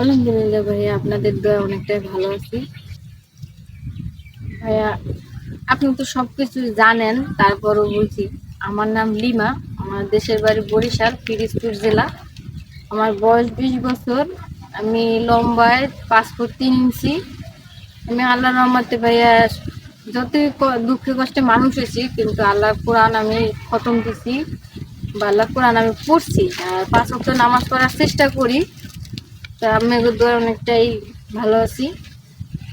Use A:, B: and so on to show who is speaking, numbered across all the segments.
A: আলহামদুলিল্লাহ ভাইয়া, আপনাদের দয়া অনেকটাই ভালো আছি। ভাইয়া, আপনি তো সবকিছু জানেন, তারপরও বলছি, আমার নাম লিমা, আমার দেশের বাড়ি বরিশাল, পিরিজপুর জেলা। আমার বয়স বিশ বছর, আমি লম্বায় পাঁচ ফুট তিন ইঞ্চি। আমি আল্লাহ রহমতে ভাইয়া, যতই দুঃখে কষ্টে মানুষ হয়েছি, কিন্তু আল্লাহ কোরআন আমি খতম দিছি, বা আল্লাহ কোরআন আমি পড়ছি। আর পাঁচ ওয়াক্ত নামাজ পড়ার চেষ্টা করি। তা আমি এগুলো অনেকটাই ভালো আছি।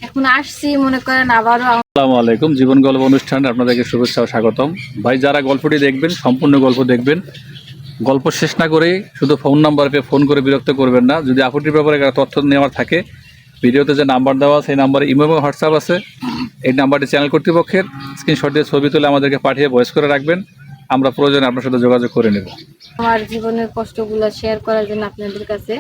A: এখন আসছি মনে করেন আবারও
B: আসসালামু আলাইকুম জীবন গল্প অনুষ্ঠানে আপনাদেরকে শুভেচ্ছা ও স্বাগতম। ভাই যারা গল্পটি দেখবেন সম্পূর্ণ গল্প দেখবেন গল্প শেষ না করেই শুধু ফোন নাম্বারকে ফোন করে বিরক্ত করবেন না। যদি আপুটির ব্যাপারে কারও তথ্য নেওয়ার থাকে ভিডিওতে যে নাম্বার দেওয়া সেই নাম্বারে ইমো এবং হোয়াটসঅ্যাপ আছে এই নাম্বারটি চ্যানেল কর্তৃপক্ষের স্ক্রিনশট দিয়ে ছবি তুলে আমাদেরকে পাঠিয়ে ভয়েস করে রাখবেন। আমরা প্রয়োজনে আপনার সাথে যোগাযোগ করে নেব।
A: আমার জীবনের কষ্টগুলো শেয়ার করার জন্য আপনাদের কাছে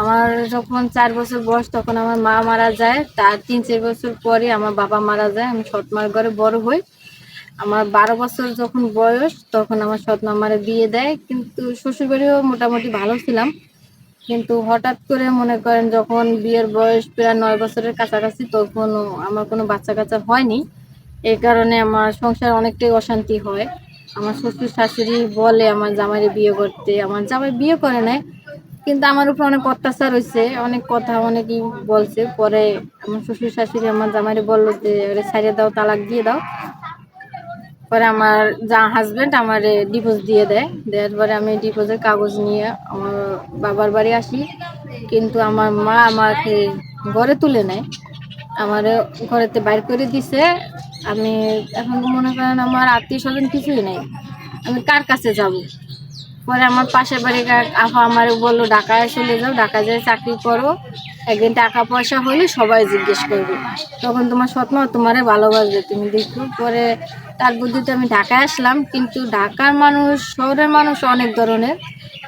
A: আমার যখন চার বছর বয়স তখন আমার মা মারা যায়। তার তিন, চার বছর পরে আমার বাবা মারা যায়। আমি সৎমার ঘরে বড় হই। আমার বারো বছর যখন বয়স তখন আমার সৎমা আমারে বিয়ে দেয়। কিন্তু শ্বশুরবাড়িও মোটামুটি ভালো ছিলাম। কিন্তু হঠাৎ করে মনে করেন যখন বিয়ের বয়স প্রায় নয় বছরের কাছাকাছি তখন আমার কোনো বাচ্চা কাচ্চা হয়নি। এই কারণে আমার সংসার অনেকটাই অশান্তি হয়। আমার শ্বশুর শাশুড়ি বলে আমার জামাইরে বিয়ে করতে। আমার জামাই বিয়ে করে নাই। কিন্তু আমার উপর অনেক অত্যাচার হয়েছে অনেক কথা অনেকেই বলছে। পরে আমার শ্বশুর শাশুড়ি আমার জামাইরে বলল যে ছাড়িয়ে দাও, তালাক দিয়ে দাও। পরে আমার যা হাজবেন্ড আমার ডিভোর্স দিয়ে দেয়। দেওয়ার পরে আমি ডিভোর্সের কাগজ নিয়ে আমার বাবার বাড়ি আসি। কিন্তু আমার মা আমাকে ঘরে তুলে নেয়। আমার ঘরেতে বাইর করে দিছে। আমি এখন মনে করেন আমার আত্মীয় স্বজন কিছুই নেই। আমি কার কাছে যাব? পরে আমার পাশের বাড়ির আফা আমার বলল, ঢাকায় চলে যাও, ঢাকায় যেয়ে চাকরি করো। একদিন টাকা পয়সা হলে সবাই জিজ্ঞেস করবে। তখন তোমার স্বপ্ন, তোমারে ভালোবাসবে, তুমি দেখো। পরে তার বুদ্ধিতে আমি ঢাকায় আসলাম, কিন্তু ঢাকার মানুষ, শহরের মানুষ অনেক ধরনের।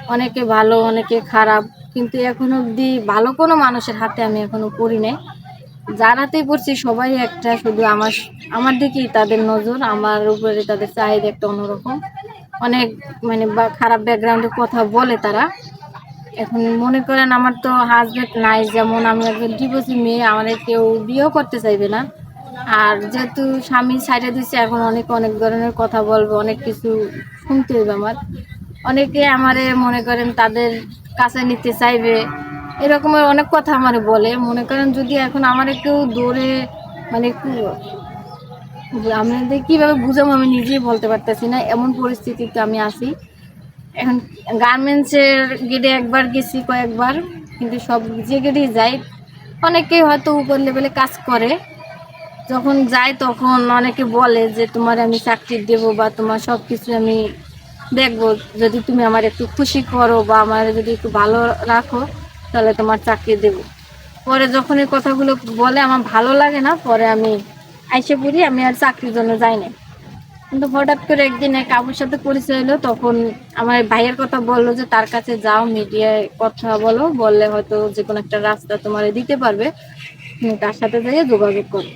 A: অনেকে ভালো, অনেকে খারাপ। কিন্তু এখন অবধি ভালো কোনো মানুষের হাতে আমি এখনও পড়ি নাই। যারাতেই পড়ছি, সবাই একটা শুধু আমার আমার দিকেই তাদের নজর, আমার উপরে তাদের চাহিদা একটা অন্যরকম। অনেক মানে বা- খারাপ ব্যাকগ্রাউন্ডে কথা বলে তারা। এখন মনে করেন আমার তো হাজবেন্ড নাই, যেমন আমি একজন ডিভোর্সি মেয়ে আমার কেউ বিয়েও করতে চাইবে না। আর যেহেতু স্বামী সাইডে দিচ্ছে এখন অনেক অনেক ধরনের কথা বলবে, অনেক কিছু শুনতে হবে আমার। অনেকে আমারে মনে করেন তাদের কাছে নিতে চাইবে এরকমের অনেক কথা আমার বলে। মনে করেন যদি এখন আমার কেউ দৌড়ে মানে কি- আমাদের কীভাবে বুঝাবো আমি নিজেই বলতে পারতেছি না। এমন পরিস্থিতিতে আমি আছি। এখন গার্মেন্টসের গেটে একবার গেছি কয়েকবার, কিন্তু সব যে গেটেই যাই অনেকেই হয়তো উপর লেভেলে কাজ করে। যখন যাই তখন অনেকে বলে যে, তোমার আমি চাকরি দেব বা তোমার সব কিছু আমি দেখব। যদি তুমি আমার একটু খুশি করো বা আমার যদি একটু ভালো রাখো তাহলে তোমার চাকরি দেব। পরে যখন এই কথাগুলো বলে আমার ভালো লাগে না, পরে আমি আইসে পড়ি, আমি আর চাকরির জন্য যাই না কিন্তু হঠাৎ করে একদিন এক আবুর সাথে পরিচয় হলো, তখন আমার ভাইয়ের কথা বলল যে, তার কাছে যাও মিডিয়ায় কথা বলো, বললে হয়তো যে কোনো একটা রাস্তা তোমার দিতে পারবে। তার সাথে যাইয়ে যোগাযোগ করো।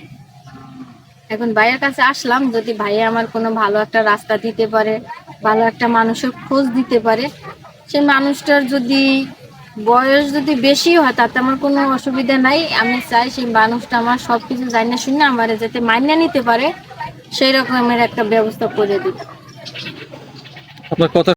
A: এখন ভাইয়ের কাছে আসলাম, যদি ভাইয়া আমার কোনো ভালো একটা রাস্তা দিতে পারে, ভালো একটা মানুষের খোঁজ দিতে পারে সেই মানুষটার যদি বয়স যদি বেশি হয়, তাতে আমার কোনো অসুবিধা নাই। আমি চাই সেই মানুষটা আমার সব কিছু জানি না শুনে আমার যাতে মানিয়ে নিতে পারে সেই রকমের একটা ব্যবস্থা করে দিই
B: আপনার কথা